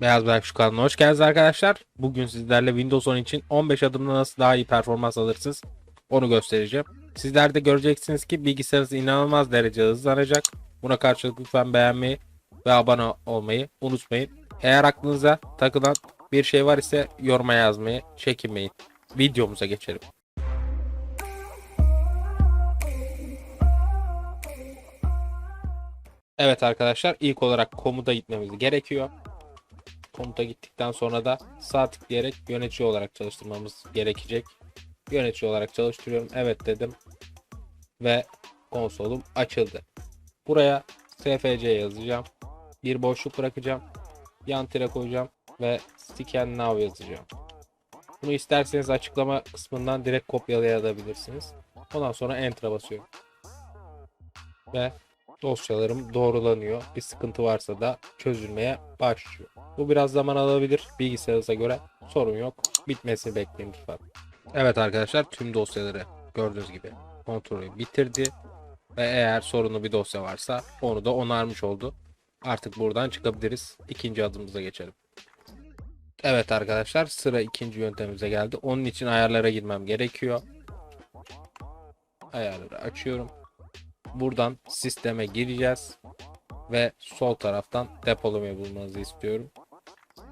Beyaz Bırak şu kanalına hoş geldiniz arkadaşlar. Bugün sizlerle Windows 10 için 15 adımda nasıl daha iyi performans alırsınız onu göstereceğim. Sizler de göreceksiniz ki bilgisayarınız inanılmaz derece hızlanacak. Buna karşılık lütfen beğenmeyi ve abone olmayı unutmayın. Eğer aklınıza takılan bir şey var ise yoruma yazmayı çekinmeyin. Videomuza geçelim. Evet arkadaşlar ilk olarak komuta gitmemiz gerekiyor. Komuta gittikten sonra da sağ tıklayarak yönetici olarak çalıştırmamız gerekecek. Yönetici olarak çalıştırıyorum. Evet dedim. Ve konsolum açıldı. Buraya SFC yazacağım. Bir boşluk bırakacağım. Yan tire koyacağım. Ve Scan Now yazacağım. Bunu isterseniz açıklama kısmından direkt kopyalayabilirsiniz. Ondan sonra Enter'a basıyorum. Ve dosyalarım doğrulanıyor. Bir sıkıntı varsa da çözülmeye başlıyor. Bu biraz zaman alabilir. Bilgisayarınıza göre sorun yok. Bitmesini bekleyin lütfen. Evet arkadaşlar tüm dosyaları gördüğünüz gibi kontrolü bitirdi. Ve eğer sorunlu bir dosya varsa onu da onarmış oldu. Artık buradan çıkabiliriz. İkinci adımımıza geçelim. Evet arkadaşlar sıra ikinci yöntemimize geldi. Onun için ayarlara girmem gerekiyor. Ayarları açıyorum. Buradan sisteme gireceğiz. Ve sol taraftan depolamayı bulmanızı istiyorum.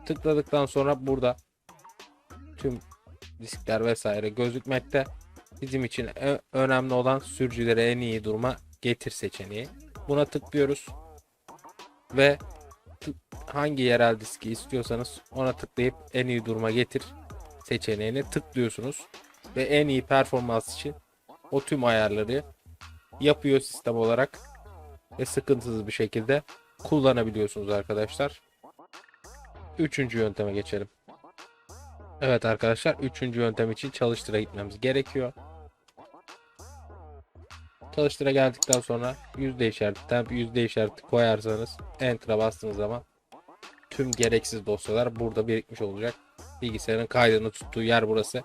Tıkladıktan sonra burada tüm diskler vesaire gözükmekte. Bizim için önemli olan sürücüleri en iyi duruma getir seçeneği. Buna tıklıyoruz. Ve hangi yerel diski istiyorsanız ona tıklayıp en iyi duruma getir seçeneğine tıklıyorsunuz. Ve en iyi performans için o tüm ayarları yapıyor sistem olarak ve sıkıntısız bir şekilde kullanabiliyorsunuz arkadaşlar. Üçüncü yönteme geçelim. Evet arkadaşlar üçüncü yöntem için çalıştıra gitmemiz gerekiyor. Çalıştıra geldikten sonra yüzde işaretinden yüzde işareti koyarsanız Enter'a bastığınız zaman tüm gereksiz dosyalar burada birikmiş olacak. Bilgisayarın kaydını tuttuğu yer burası.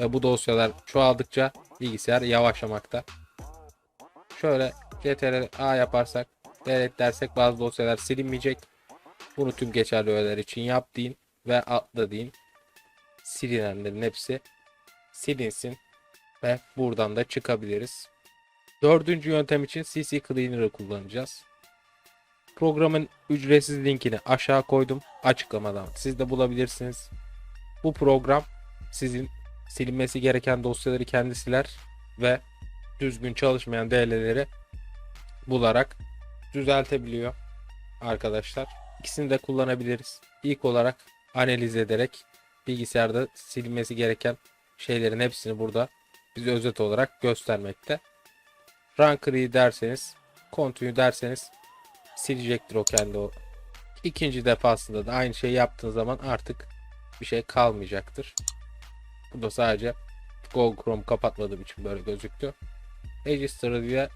Ve bu dosyalar çoğaldıkça bilgisayar yavaşlamakta. Şöyle CTRL A yaparsak delete dersek bazı dosyalar silinmeyecek. Bunu tüm geçerli öğeler için yap deyin ve atla deyin. Silinenlerin hepsi silinsin ve buradan da çıkabiliriz. Dördüncü yöntem için CC Cleaner'ı kullanacağız. Programın ücretsiz linkini aşağı koydum açıklamadan. Siz de bulabilirsiniz. Bu program sizin silinmesi gereken dosyaları kendi siler ve düzgün çalışmayan DL'leri bularak düzeltebiliyor arkadaşlar. İkisini de kullanabiliriz. İlk olarak analiz ederek bilgisayarda silinmesi gereken şeylerin hepsini burada bize özet olarak göstermekte. Run clear derseniz, continue derseniz silecektir o kendi o. İkinci defasında da aynı şeyi yaptığınız zaman artık bir şey kalmayacaktır. Bu da sadece Google Chrome kapatmadığım için böyle gözüktü. Register ile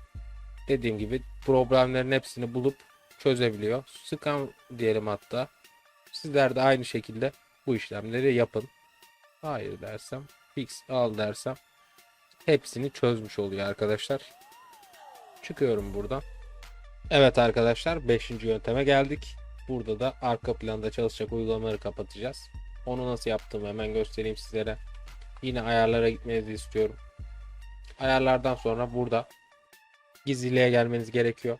dediğim gibi problemlerin hepsini bulup çözebiliyor. Scan diyelim hatta. Sizler de aynı şekilde bu işlemleri yapın. Hayır dersem, fix al dersem hepsini çözmüş oluyor arkadaşlar. Çıkıyorum buradan. Evet arkadaşlar 5. yönteme geldik. Burada da arka planda çalışacak uygulamaları kapatacağız. Onu nasıl yaptığımı hemen göstereyim sizlere. Yine ayarlara gitmenizi istiyorum. Ayarlardan sonra burada gizliliğe gelmeniz gerekiyor.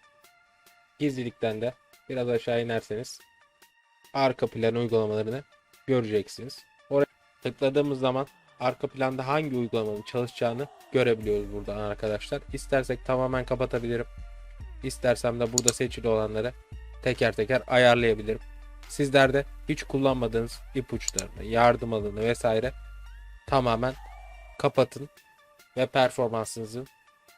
Gizlilikten de biraz aşağı inerseniz arka plan uygulamalarını göreceksiniz. Oraya tıkladığımız zaman arka planda hangi uygulamanın çalışacağını görebiliyoruz buradan arkadaşlar. İstersek tamamen kapatabilirim. İstersem de burada seçili olanları teker teker ayarlayabilirim. Sizler de hiç kullanmadığınız ipuçlarını, yardım alanı vesaire tamamen kapatın ve performansınızın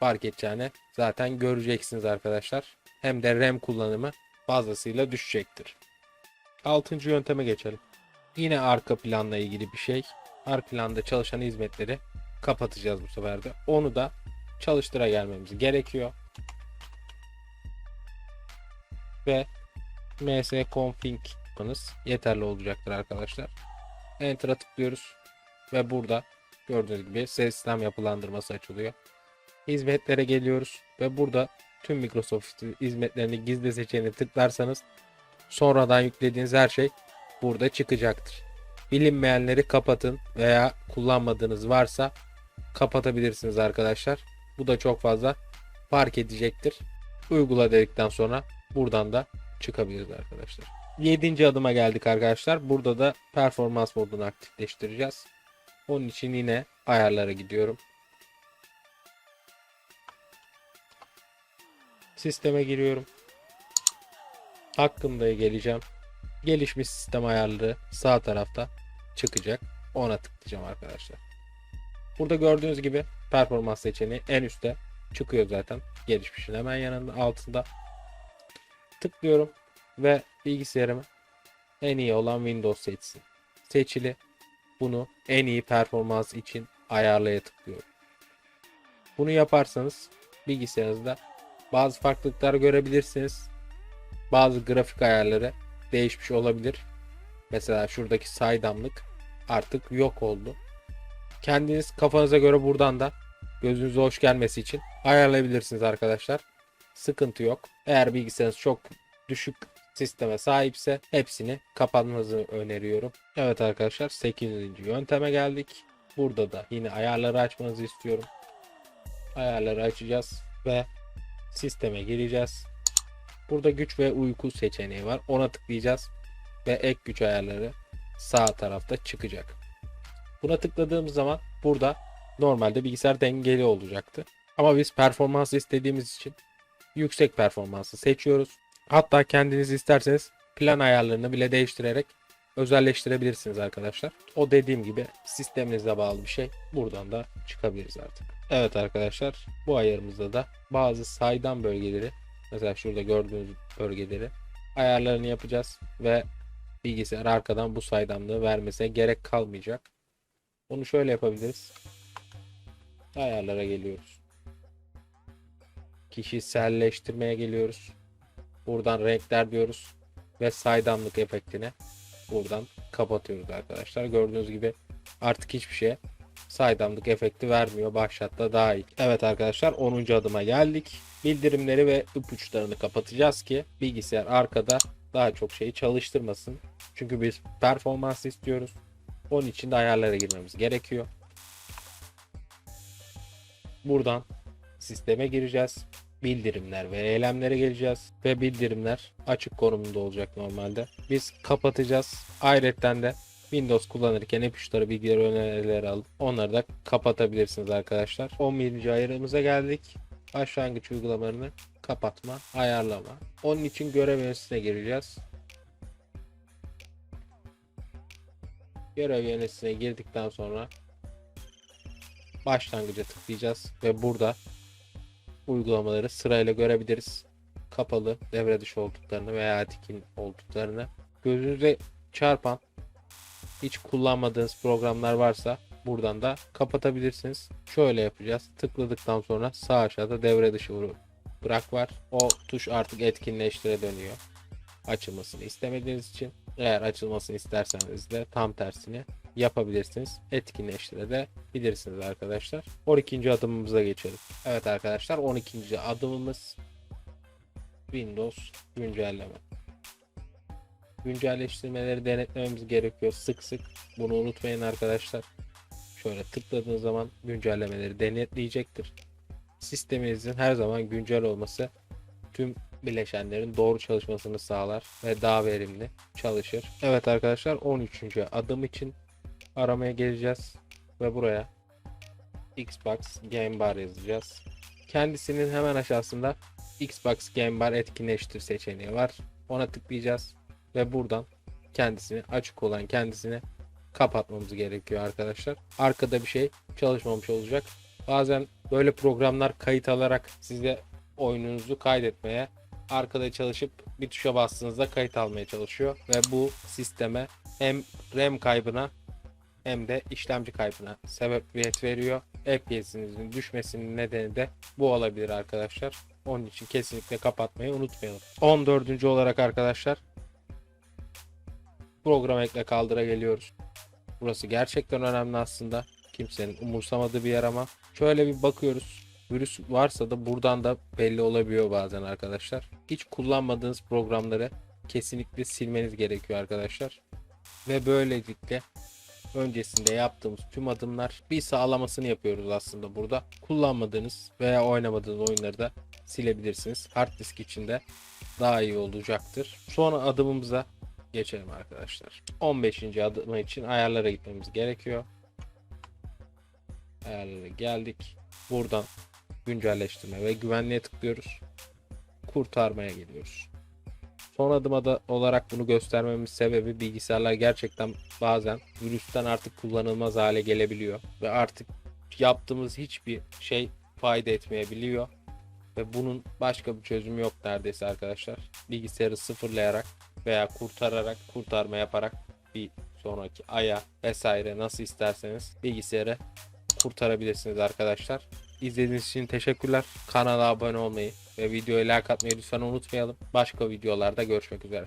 fark edeceğini zaten göreceksiniz arkadaşlar. Hem de RAM kullanımı fazlasıyla düşecektir. Altıncı yönteme geçelim. Yine arka planla ilgili bir şey. Arka planda çalışan hizmetleri kapatacağız bu sefer de. Onu da çalıştıra gelmemiz gerekiyor. Ve msconfig yapmanız yeterli olacaktır arkadaşlar. Enter'a tıklıyoruz ve burada gördüğünüz gibi sistem yapılandırması açılıyor. Hizmetlere geliyoruz ve burada tüm Microsoft hizmetlerini gizli seçeneğine tıklarsanız sonradan yüklediğiniz her şey burada çıkacaktır. Bilinmeyenleri kapatın veya kullanmadığınız varsa kapatabilirsiniz arkadaşlar. Bu da çok fazla fark edecektir. Uygula dedikten sonra buradan da çıkabiliriz arkadaşlar. 7. adıma geldik arkadaşlar. Burada da performans modunu aktifleştireceğiz. Onun için yine ayarlara gidiyorum. Sisteme giriyorum. Hakkımda geleceğim. Gelişmiş sistem ayarları sağ tarafta çıkacak. Ona tıklayacağım arkadaşlar. Burada gördüğünüz gibi performans seçeneği en üstte çıkıyor zaten. Gelişmişin hemen yanında altında. Tıklıyorum ve bilgisayarımı en iyi olan Windows seçsin. Seçili. Bunu en iyi performans için ayarlaya tıklıyorum. Bunu yaparsanız bilgisayarınızda bazı farklılıklar görebilirsiniz. Bazı grafik ayarları değişmiş olabilir. Mesela şuradaki saydamlık artık yok oldu. Kendiniz kafanıza göre buradan da gözünüze hoş gelmesi için ayarlayabilirsiniz arkadaşlar. Sıkıntı yok. Eğer bilgisayarınız çok düşük sisteme sahipse hepsini kapatmanızı öneriyorum. Evet arkadaşlar 8. yönteme geldik. Burada da yine ayarları açmanızı istiyorum. Ayarları açacağız ve sisteme gireceğiz. Burada güç ve uyku seçeneği var. Ona tıklayacağız ve ek güç ayarları sağ tarafta çıkacak. Buna tıkladığımız zaman burada normalde bilgisayar dengeli olacaktı. Ama biz performans istediğimiz için yüksek performansı seçiyoruz. Hatta kendiniz isterseniz plan ayarlarını bile değiştirerek özelleştirebilirsiniz arkadaşlar. O dediğim gibi sisteminize bağlı bir şey. Buradan da çıkabiliriz artık. Evet arkadaşlar bu ayarımızda da bazı saydam bölgeleri mesela şurada gördüğünüz bölgeleri ayarlarını yapacağız ve bilgisayar arkadan bu saydamlığı vermesine gerek kalmayacak. Onu şöyle yapabiliriz. Ayarlara geliyoruz. Kişiselleştirmeye geliyoruz. Buradan renkler diyoruz ve saydamlık efektini buradan kapatıyoruz arkadaşlar. Gördüğünüz gibi artık hiçbir şeye saydamlık efekti vermiyor. Başlatta dahil. Evet arkadaşlar 10. adıma geldik. Bildirimleri ve ipuçlarını kapatacağız ki bilgisayar arkada daha çok şeyi çalıştırmasın. Çünkü biz performans istiyoruz. Onun için de ayarlara girmemiz gerekiyor. Buradan sisteme gireceğiz. Bildirimler ve eylemlere geleceğiz. Ve bildirimler açık konumunda olacak normalde. Biz kapatacağız. Ayrıca de Windows kullanırken ipuçları bilgileri önerileri alıp onları da kapatabilirsiniz arkadaşlar. 11. ayarımıza geldik. Başlangıç uygulamalarını kapatma, ayarlama. Onun için görev yöneticisine gireceğiz. Görev yöneticisine girdikten sonra başlangıca tıklayacağız ve burada uygulamaları sırayla görebiliriz. Kapalı, devre dışı olduklarını veya etkin olduklarını. Gözünüze çarpan hiç kullanmadığınız programlar varsa buradan da kapatabilirsiniz. Şöyle yapacağız. Tıkladıktan sonra sağ aşağıda devre dışı bırak var. O tuş artık etkinleştire dönüyor. Açılmasını istemediğiniz için eğer açılmasını isterseniz de tam tersini yapabilirsiniz. Etkinleştire de bilirsiniz arkadaşlar. 12. adımımıza geçelim. Evet arkadaşlar 12. adımımız Windows güncelleme. Güncelleştirmeleri denetlememiz gerekiyor sık sık. Bunu unutmayın arkadaşlar. Şöyle tıkladığınız zaman güncellemeleri denetleyecektir. Sisteminizin her zaman güncel olması tüm bileşenlerin doğru çalışmasını sağlar ve daha verimli çalışır. Evet arkadaşlar 13. adım için aramaya geleceğiz ve buraya Xbox Game Bar yazacağız. Kendisinin hemen aşağısında Xbox Game Bar etkinleştir seçeneği var. Ona tıklayacağız ve buradan kendisini açık olan kendisini kapatmamız gerekiyor arkadaşlar. Arkada bir şey çalışmamış olacak. Bazen böyle programlar kayıt alarak size oyununuzu kaydetmeye arkada çalışıp bir tuşa bastığınızda kayıt almaya çalışıyor ve bu sisteme hem RAM kaybına hem de işlemci kaybına sebebiyet veriyor. FPS'inizin düşmesinin nedeni de bu olabilir arkadaşlar. Onun için kesinlikle kapatmayı unutmayalım. 14. olarak arkadaşlar program ekle kaldıra geliyoruz. Burası gerçekten önemli aslında. Kimsenin umursamadığı bir yer ama şöyle bir bakıyoruz. Virüs varsa da buradan da belli olabiliyor bazen arkadaşlar. Hiç kullanmadığınız programları kesinlikle silmeniz gerekiyor arkadaşlar. Ve böylelikle öncesinde yaptığımız tüm adımlar bir sağlamasını yapıyoruz aslında burada. Kullanmadığınız veya oynamadığınız oyunları da silebilirsiniz. Hard disk içinde daha iyi olacaktır. Sonra adımımıza geçelim arkadaşlar. 15. adım için ayarlara gitmemiz gerekiyor. Ayarlara geldik. Buradan güncelleştirme ve güvenliğe tıklıyoruz. Kurtarmaya geliyoruz. Son adıma da olarak bunu göstermemin sebebi bilgisayarlar gerçekten bazen virüsten artık kullanılmaz hale gelebiliyor ve artık yaptığımız hiçbir şey fayda etmeyebiliyor ve bunun başka bir çözümü yok neredeyse arkadaşlar. Bilgisayarı sıfırlayarak veya kurtararak, kurtarma yaparak bir sonraki aya vesaire nasıl isterseniz bilgisayarı kurtarabilirsiniz arkadaşlar. İzlediğiniz için teşekkürler. Kanala abone olmayı ve videoya like atmayı lütfen unutmayalım. Başka videolarda görüşmek üzere.